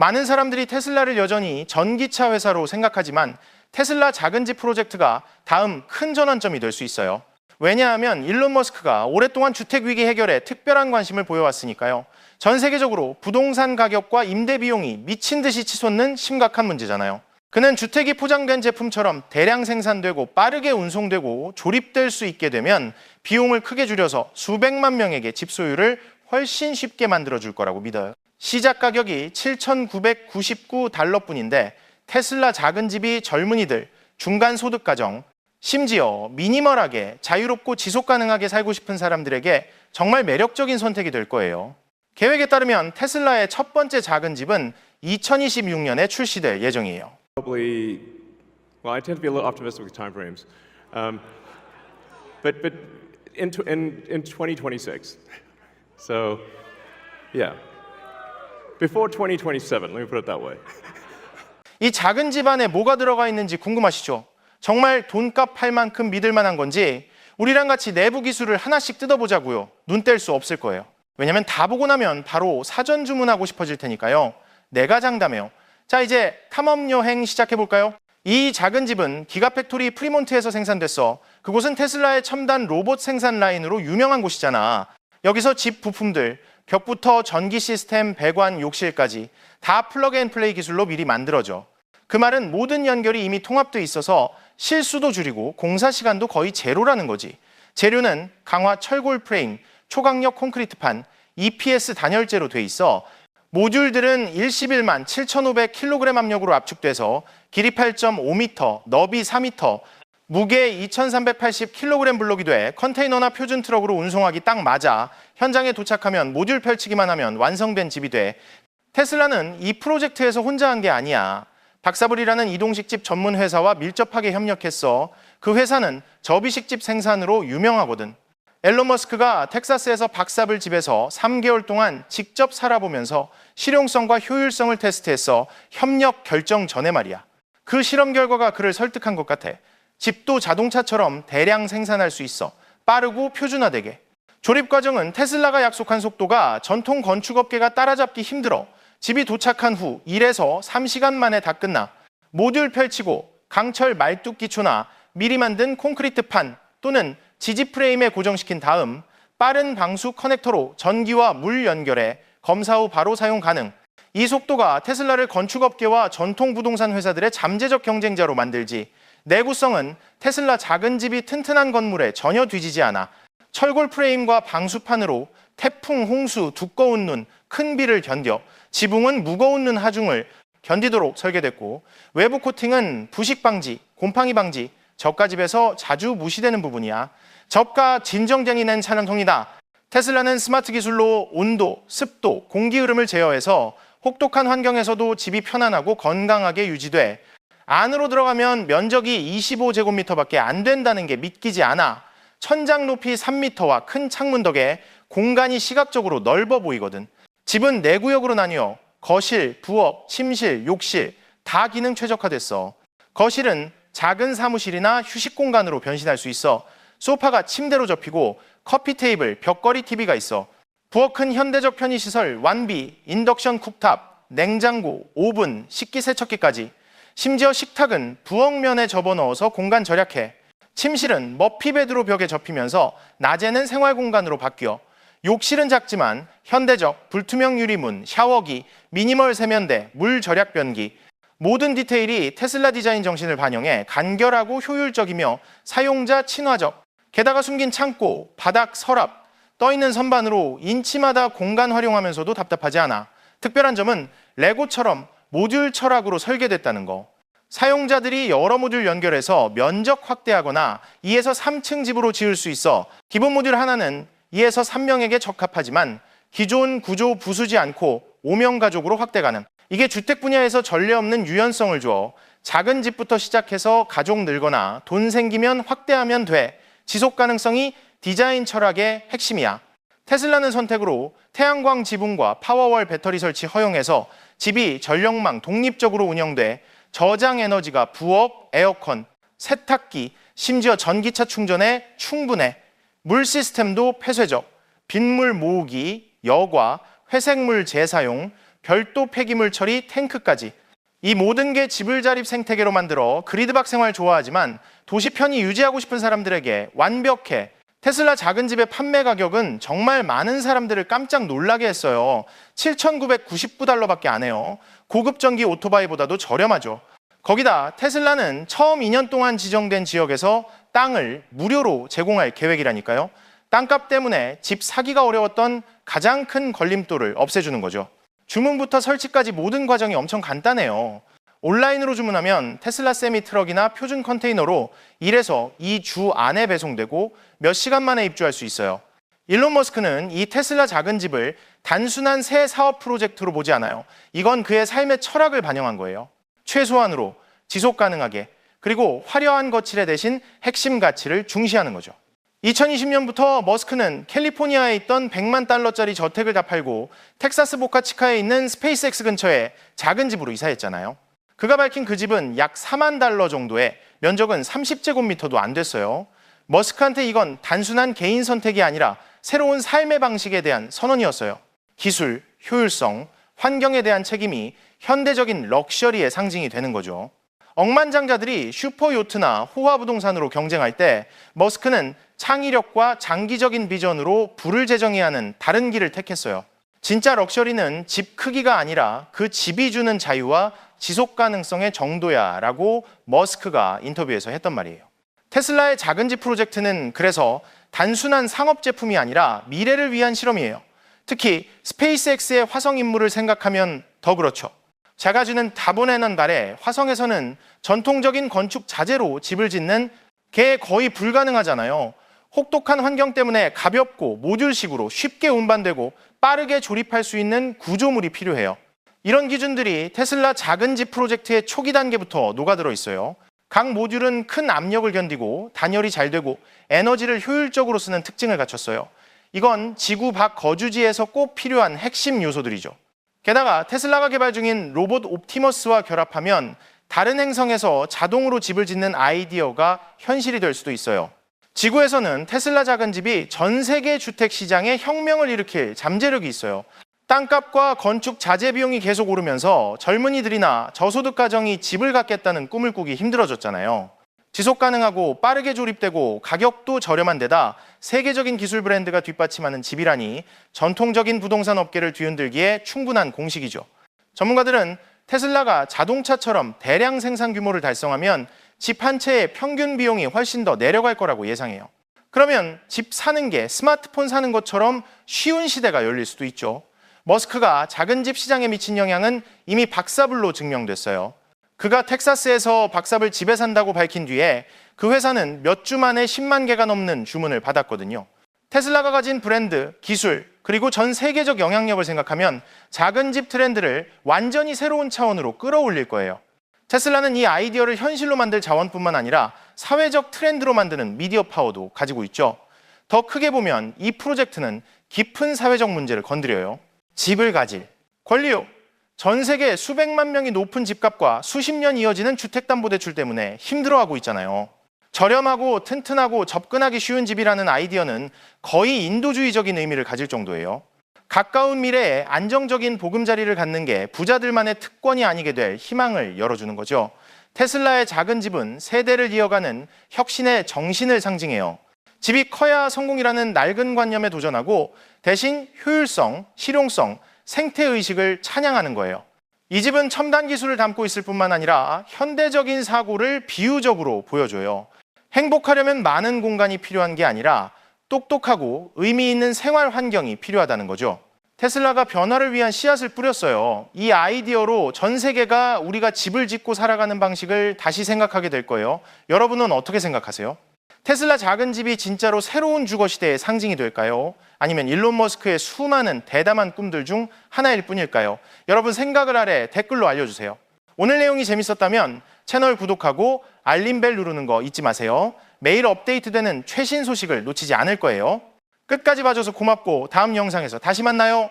많은 사람들이 테슬라를 여전히 전기차 회사로 생각하지만 테슬라 작은 집 프로젝트가 다음 큰 전환점이 될 수 있어요. 왜냐하면 일론 머스크가 오랫동안 주택 위기 해결에 특별한 관심을 보여왔으니까요. 전 세계적으로 부동산 가격과 임대 비용이 미친 듯이 치솟는 심각한 문제잖아요. 그는 주택이 포장된 제품처럼 대량 생산되고 빠르게 운송되고 조립될 수 있게 되면 비용을 크게 줄여서 수백만 명에게 집 소유를 훨씬 쉽게 만들어 줄 거라고 믿어요. 시작 가격이 7,999달러뿐인데 테슬라 작은 집이 젊은이들, 중간 소득 가정, 심지어 미니멀하게 자유롭고 지속 가능하게 살고 싶은 사람들에게 정말 매력적인 선택이 될 거예요. 계획에 따르면 테슬라의 첫 번째 작은 집은 2026년에 출시될 예정이에요. Probably, well, I tend to be a little optimistic with timeframes, um, but but in, in in 2026. So, yeah, before 2027. Let me put it that way. 이 작은 집 안에 뭐가 들어가 있는지 궁금하시죠? 정말 돈값 할 만큼 믿을 만한 건지 우리랑 같이 내부 기술을 하나씩 뜯어보자고요. 눈 뗄 수 없을 거예요. 왜냐면 다 보고 나면 바로 사전 주문하고 싶어질 테니까요. 내가 장담해요. 자, 이제 탐험 여행 시작해 볼까요? 이 작은 집은 기가팩토리 프리몬트에서 생산됐어. 그곳은 테슬라의 첨단 로봇 생산 라인으로 유명한 곳이잖아. 여기서 집 부품들, 벽부터 전기 시스템, 배관, 욕실까지 다 플러그 앤 플레이 기술로 미리 만들어져. 그 말은 모든 연결이 이미 통합돼 있어서 실수도 줄이고 공사 시간도 거의 제로라는 거지. 재료는 강화 철골 프레임, 초강력 콘크리트판, EPS 단열재로 돼 있어 모듈들은 111만 7,500kg 압력으로 압축돼서 길이 8.5m, 너비 4m, 무게 2,380kg 블록이 돼 컨테이너나 표준 트럭으로 운송하기 딱 맞아 현장에 도착하면 모듈 펼치기만 하면 완성된 집이 돼 테슬라는 이 프로젝트에서 혼자 한 게 아니야. 박사불이라는 이동식집 전문 회사와 밀접하게 협력했어. 그 회사는 접이식집 생산으로 유명하거든. 앨런 머스크가 텍사스에서 박사불 집에서 3개월 동안 직접 살아보면서 실용성과 효율성을 테스트했어. 협력 결정 전에 말이야. 그 실험 결과가 그를 설득한 것 같아. 집도 자동차처럼 대량 생산할 수 있어. 빠르고 표준화되게. 조립 과정은 테슬라가 약속한 속도가 전통 건축업계가 따라잡기 힘들어. 집이 도착한 후 1에서 3시간 만에 다 끝나. 모듈 펼치고 강철 말뚝 기초나 미리 만든 콘크리트 판 또는 지지 프레임에 고정시킨 다음 빠른 방수 커넥터로 전기와 물 연결해 검사 후 바로 사용 가능. 이 속도가 테슬라를 건축업계와 전통 부동산 회사들의 잠재적 경쟁자로 만들지. 내구성은 테슬라 작은 집이 튼튼한 건물에 전혀 뒤지지 않아. 철골 프레임과 방수판으로 태풍, 홍수, 두꺼운 눈, 큰 비를 견뎌 지붕은 무거운 눈 하중을 견디도록 설계됐고 외부 코팅은 부식 방지, 곰팡이 방지, 저가집에서 자주 무시되는 부분이야. 저가 진정쟁이 낸 차량통이다. 테슬라는 스마트 기술로 온도, 습도, 공기 흐름을 제어해서 혹독한 환경에서도 집이 편안하고 건강하게 유지돼 안으로 들어가면 면적이 25제곱미터밖에 안 된다는 게 믿기지 않아. 천장 높이 3m와 큰 창문 덕에 공간이 시각적으로 넓어 보이거든. 집은 네 구역으로 나뉘어 거실, 부엌, 침실, 욕실 다 기능 최적화됐어. 거실은 작은 사무실이나 휴식 공간으로 변신할 수 있어. 소파가 침대로 접히고 커피 테이블, 벽걸이 TV가 있어. 부엌은 현대적 편의시설, 완비, 인덕션 쿡탑, 냉장고, 오븐, 식기세척기까지. 심지어 식탁은 부엌면에 접어넣어서 공간 절약해. 침실은 머피베드로 벽에 접히면서 낮에는 생활 공간으로 바뀌어. 욕실은 작지만 현대적 불투명 유리문, 샤워기, 미니멀 세면대, 물 절약 변기 모든 디테일이 테슬라 디자인 정신을 반영해 간결하고 효율적이며 사용자 친화적. 게다가 숨긴 창고, 바닥 서랍, 떠 있는 선반으로 인치마다 공간 활용하면서도 답답하지 않아. 특별한 점은 레고처럼 모듈 철학으로 설계됐다는 거. 사용자들이 여러 모듈 연결해서 면적 확대하거나 2에서 3층 집으로 지을 수 있어 기본 모듈 하나는 2에서 3명에게 적합하지만 기존 구조 부수지 않고 5명 가족으로 확대 가능. 이게 주택 분야에서 전례 없는 유연성을 줘 작은 집부터 시작해서 가족 늘거나 돈 생기면 확대하면 돼. 지속 가능성이 디자인 철학의 핵심이야. 테슬라는 선택으로 태양광 지붕과 파워월 배터리 설치 허용해서 집이 전력망 독립적으로 운영돼 저장 에너지가 부업, 에어컨, 세탁기, 심지어 전기차 충전에 충분해. 물 시스템도 폐쇄적. 빗물 모으기, 여과, 회색물 재사용, 별도 폐기물 처리, 탱크까지 이 모든 게 지불 자립 생태계로 만들어 그리드박 생활 좋아하지만 도시 편히 유지하고 싶은 사람들에게 완벽해 테슬라 작은 집의 판매 가격은 정말 많은 사람들을 깜짝 놀라게 했어요. 7,999달러밖에 안 해요. 고급 전기 오토바이보다도 저렴하죠. 거기다 테슬라는 처음 2년 동안 지정된 지역에서 땅을 무료로 제공할 계획이라니까요. 땅값 때문에 집 사기가 어려웠던 가장 큰 걸림돌을 없애주는 거죠. 주문부터 설치까지 모든 과정이 엄청 간단해요. 온라인으로 주문하면 테슬라 세미 트럭이나 표준 컨테이너로 1에서 2주 안에 배송되고 몇 시간 만에 입주할 수 있어요. 일론 머스크는 이 테슬라 작은 집을 단순한 새 사업 프로젝트로 보지 않아요. 이건 그의 삶의 철학을 반영한 거예요. 최소한으로 지속 가능하게 그리고 화려한 거칠의 대신 핵심 가치를 중시하는 거죠. 2020년부터 머스크는 캘리포니아에 있던 100만 달러짜리 저택을 다 팔고 텍사스 보카치카에 있는 스페이스X 근처에 작은 집으로 이사했잖아요. 그가 밝힌 그 집은 약 4만 달러 정도에 면적은 30제곱미터도 안 됐어요. 머스크한테 이건 단순한 개인 선택이 아니라 새로운 삶의 방식에 대한 선언이었어요. 기술, 효율성, 환경에 대한 책임이 현대적인 럭셔리의 상징이 되는 거죠. 억만장자들이 슈퍼 요트나 호화 부동산으로 경쟁할 때 머스크는 창의력과 장기적인 비전으로 불을 제정해야 하는 다른 길을 택했어요. 진짜 럭셔리는 집 크기가 아니라 그 집이 주는 자유와 지속 가능성의 정도야 라고 머스크가 인터뷰에서 했던 말이에요. 테슬라의 작은 집 프로젝트는 그래서 단순한 상업 제품이 아니라 미래를 위한 실험이에요. 특히 스페이스X의 화성 임무를 생각하면 더 그렇죠. 작아지는 다보내는 달에 화성에서는 전통적인 건축 자재로 집을 짓는 게 거의 불가능하잖아요. 혹독한 환경 때문에 가볍고 모듈식으로 쉽게 운반되고 빠르게 조립할 수 있는 구조물이 필요해요. 이런 기준들이 테슬라 작은 집 프로젝트의 초기 단계부터 녹아들어 있어요. 각 모듈은 큰 압력을 견디고 단열이 잘 되고 에너지를 효율적으로 쓰는 특징을 갖췄어요. 이건 지구 밖 거주지에서 꼭 필요한 핵심 요소들이죠. 게다가 테슬라가 개발 중인 로봇 옵티머스와 결합하면 다른 행성에서 자동으로 집을 짓는 아이디어가 현실이 될 수도 있어요. 지구에서는 테슬라 작은 집이 전 세계 주택 시장에 혁명을 일으킬 잠재력이 있어요. 땅값과 건축 자재 비용이 계속 오르면서 젊은이들이나 저소득 가정이 집을 갖겠다는 꿈을 꾸기 힘들어졌잖아요. 지속 가능하고 빠르게 조립되고 가격도 저렴한 데다 세계적인 기술 브랜드가 뒷받침하는 집이라니 전통적인 부동산 업계를 뒤흔들기에 충분한 공식이죠. 전문가들은 테슬라가 자동차처럼 대량 생산 규모를 달성하면 집 한 채의 평균 비용이 훨씬 더 내려갈 거라고 예상해요. 그러면 집 사는 게 스마트폰 사는 것처럼 쉬운 시대가 열릴 수도 있죠. 머스크가 작은 집 시장에 미친 영향은 이미 박사불로 증명됐어요. 그가 텍사스에서 박사불 집에 산다고 밝힌 뒤에 그 회사는 몇 주 만에 10만 개가 넘는 주문을 받았거든요. 테슬라가 가진 브랜드, 기술, 그리고 전 세계적 영향력을 생각하면 작은 집 트렌드를 완전히 새로운 차원으로 끌어올릴 거예요. 테슬라는 이 아이디어를 현실로 만들 자원뿐만 아니라 사회적 트렌드로 만드는 미디어 파워도 가지고 있죠. 더 크게 보면 이 프로젝트는 깊은 사회적 문제를 건드려요. 집을 가질 권리요. 전 세계 수백만 명이 높은 집값과 수십 년 이어지는 주택담보대출 때문에 힘들어하고 있잖아요. 저렴하고 튼튼하고 접근하기 쉬운 집이라는 아이디어는 거의 인도주의적인 의미를 가질 정도예요. 가까운 미래에 안정적인 보금자리를 갖는 게 부자들만의 특권이 아니게 될 희망을 열어주는 거죠. 테슬라의 작은 집은 세대를 이어가는 혁신의 정신을 상징해요. 집이 커야 성공이라는 낡은 관념에 도전하고 대신 효율성, 실용성, 생태의식을 찬양하는 거예요. 이 집은 첨단 기술을 담고 있을 뿐만 아니라 현대적인 사고를 비유적으로 보여줘요. 행복하려면 많은 공간이 필요한 게 아니라 똑똑하고 의미 있는 생활 환경이 필요하다는 거죠. 테슬라가 변화를 위한 씨앗을 뿌렸어요. 이 아이디어로 전 세계가 우리가 집을 짓고 살아가는 방식을 다시 생각하게 될 거예요. 여러분은 어떻게 생각하세요? 테슬라 작은 집이 진짜로 새로운 주거 시대의 상징이 될까요? 아니면 일론 머스크의 수많은 대담한 꿈들 중 하나일 뿐일까요? 여러분 생각을 아래 댓글로 알려주세요. 오늘 내용이 재밌었다면 채널 구독하고 알림벨 누르는 거 잊지 마세요. 매일 업데이트되는 최신 소식을 놓치지 않을 거예요. 끝까지 봐줘서 고맙고 다음 영상에서 다시 만나요.